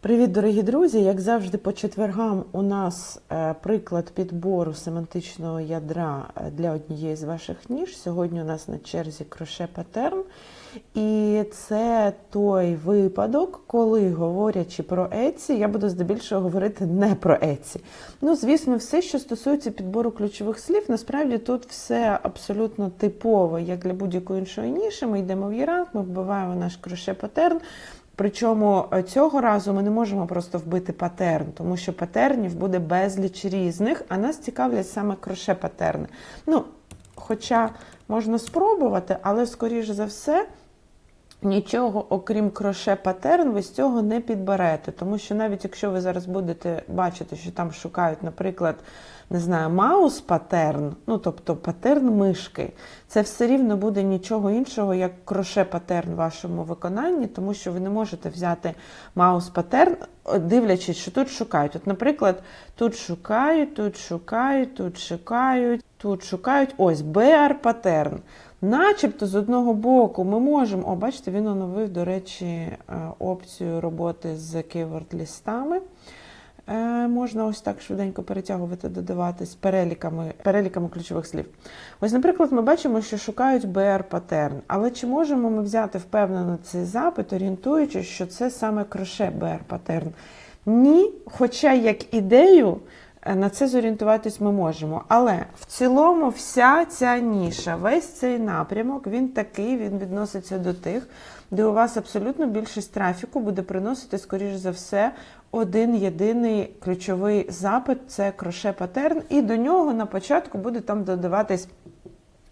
Привіт, дорогі друзі! Як завжди, по четвергам у нас е, приклад підбору семантичного ядра е, для однієї з ваших ніж. Сьогодні у нас на черзі кроше патерн. І це той випадок, коли, говорячи про Еці, я буду здебільшого говорити не про Еці. Ну, звісно, все, що стосується підбору ключових слів, насправді тут все абсолютно типове, як для будь-якої іншої ніші. Ми йдемо в Єранг, ми вбиваємо наш кроше патерн. Причому е, цього разу ми не можемо просто вбити патерн, тому що патернів буде безліч різних, а нас цікавлять саме кроше патерни. Ну, хоча можна спробувати, але скоріш за все. Нічого, окрім кроше патерн, ви з цього не підберете. Тому що навіть якщо ви зараз будете бачити, що там шукають, наприклад, не знаю, маус патерн, ну тобто патерн мишки, це все рівно буде нічого іншого, як кроше патерн в вашому виконанні, тому що ви не можете взяти маус патерн, дивлячись, що тут шукають. От, наприклад, тут шукають, тут шукають, тут шукають, тут шукають. Ось BR патерн. Начебто з одного боку ми можемо, о, бачите, він оновив, до речі, е, опцію роботи з keyword-лістами. Е, Можна ось так швиденько перетягувати, додавати з переліками, переліками ключових слів. Ось, наприклад, ми бачимо, що шукають BR патерн. Але чи можемо ми взяти впевнено цей запит, орієнтуючись, що це саме кроше BR патерн? Ні, хоча як ідею. Е, На це зорієнтуватись ми можемо. Але в цілому вся ця ніша, весь цей напрямок, він такий, він відноситься до тих, де у вас абсолютно більшість трафіку буде приносити, скоріш за все, один єдиний ключовий запит це кроше патерн, і до нього на початку буде там додаватись.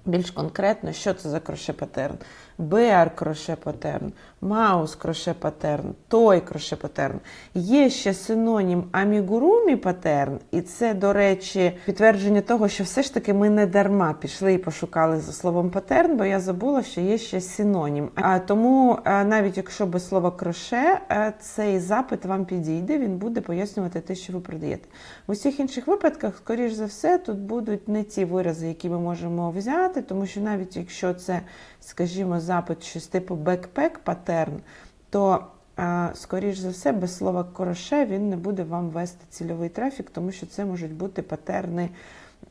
Більш конкретно, що це за кроше патерн? BR кроше патерн, маус кроше патерн, той кроше патерн. Є ще синонім амігурумі патерн, і це, до речі, підтвердження того, що все ж таки ми не дарма пішли і пошукали за словом патерн, бо я забула, що є ще синонім. А тому, е, навіть якщо без слова кроше, е, цей запит вам підійде, він буде пояснювати те, що ви продаєте. В усіх інших випадках, скоріш за все, тут будуть не ті вирази, які ми можемо взяти, тому що навіть якщо це, скажімо, запит щось типу бекпек патерн, то е, скоріш за все, без слова короше він не буде вам вести цільовий трафік, тому що це можуть бути патерни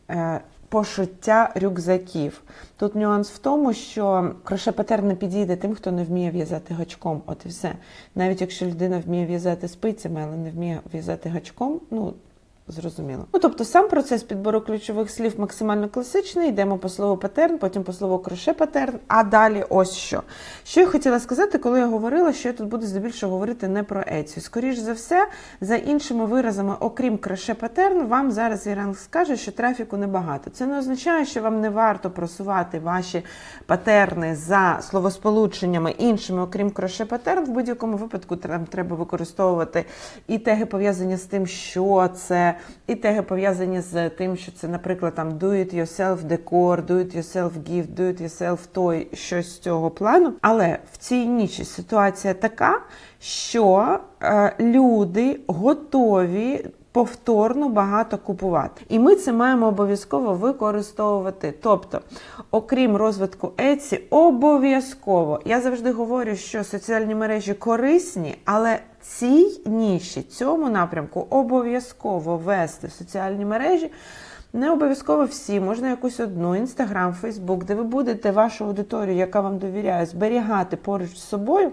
е, пошиття рюкзаків. Тут нюанс в тому, що кроше патерн підійде тим, хто не вміє в'язати гачком. От і все. Навіть якщо людина вміє в'язати спицями, але не вміє в'язати гачком, ну. Зрозуміло. Ну, тобто сам процес підбору ключових слів максимально класичний. Йдемо по слову патерн, потім по слову кроше патерн, а далі ось що. Що я хотіла сказати, коли я говорила, що я тут буду здебільшого говорити не про ецію. Скоріш за все, за іншими виразами, окрім кроше патерн, вам зараз Іранг скаже, що трафіку небагато. Це не означає, що вам не варто просувати ваші патерни за словосполученнями іншими, окрім кроше патерн. В будь-якому випадку там треба використовувати і теги пов'язані з тим, що це і теги пов'язані з тим, що це, наприклад, там do it yourself декор, do it yourself gift, do it yourself той, щось з цього плану. Але в цій нічі ситуація така, що е, люди готові. Повторно багато купувати, і ми це маємо обов'язково використовувати. Тобто, окрім розвитку Еці, обов'язково я завжди говорю, що соціальні мережі корисні, але цій ніші, цьому напрямку обов'язково вести соціальні мережі. Не обов'язково всі, можна якусь одну, інстаграм, Фейсбук, де ви будете вашу аудиторію, яка вам довіряє, зберігати поруч з собою.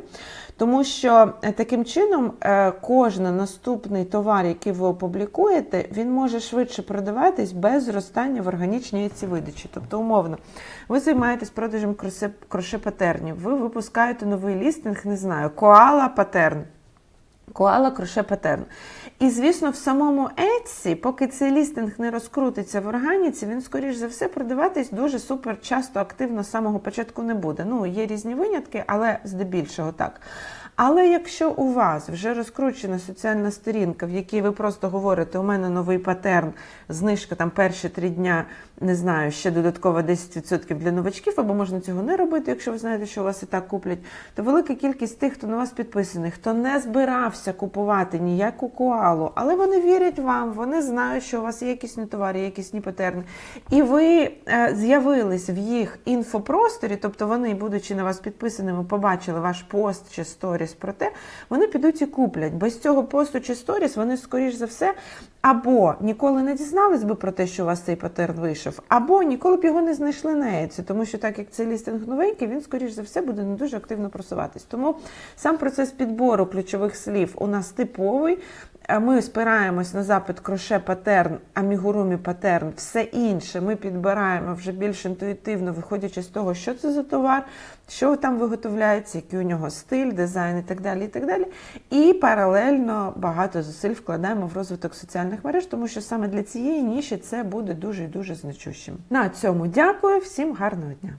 Тому що е, таким чином е, кожен наступний товар, який ви опублікуєте, він може швидше продаватись без зростання в органічній ці видачі. Тобто, умовно, ви займаєтесь продажем кроше, патернів, ви випускаєте новий лістинг, не знаю, коала патерн. Коала кроше патерн. І, звісно, в самому Etsy, поки цей лістинг не розкрутиться в органіці, він, скоріш за все, продаватись дуже супер часто активно з самого початку не буде. Ну, є різні винятки, але здебільшого так. Але якщо у вас вже розкручена соціальна сторінка, в якій ви просто говорите, у мене новий патерн, знижка там перші три дня, не знаю, ще додатково 10% для новачків, або можна цього не робити, якщо ви знаєте, що у вас і так куплять, то велика кількість тих, хто на вас підписаний, хто не збирався купувати ніяку коалу, але вони вірять вам, вони знають, що у вас є якісні товари, якісні патерни. І ви е, з'явились в їх інфопросторі, тобто вони, будучи на вас підписаними, побачили ваш пост чи сторіс про те, вони підуть і куплять. Без цього посту чи сторіс вони, скоріш за все, або ніколи не дізнались би про те, що у вас цей патерн вийшов, або ніколи б його не знайшли на Еці, тому що так як цей лістинг новенький, він, скоріш за все, буде не дуже активно просуватись. Тому сам процес підбору ключових слів у нас типовий. Ми спираємось на запит кроше патерн, амігурумі патерн, все інше ми підбираємо вже більш інтуїтивно, виходячи з того, що це за товар, що там виготовляється, який у нього стиль, дизайн і так далі. І так далі. І паралельно багато зусиль вкладаємо в розвиток соціальних мереж, тому що саме для цієї ніші це буде дуже і дуже значущим. На цьому дякую, всім гарного дня!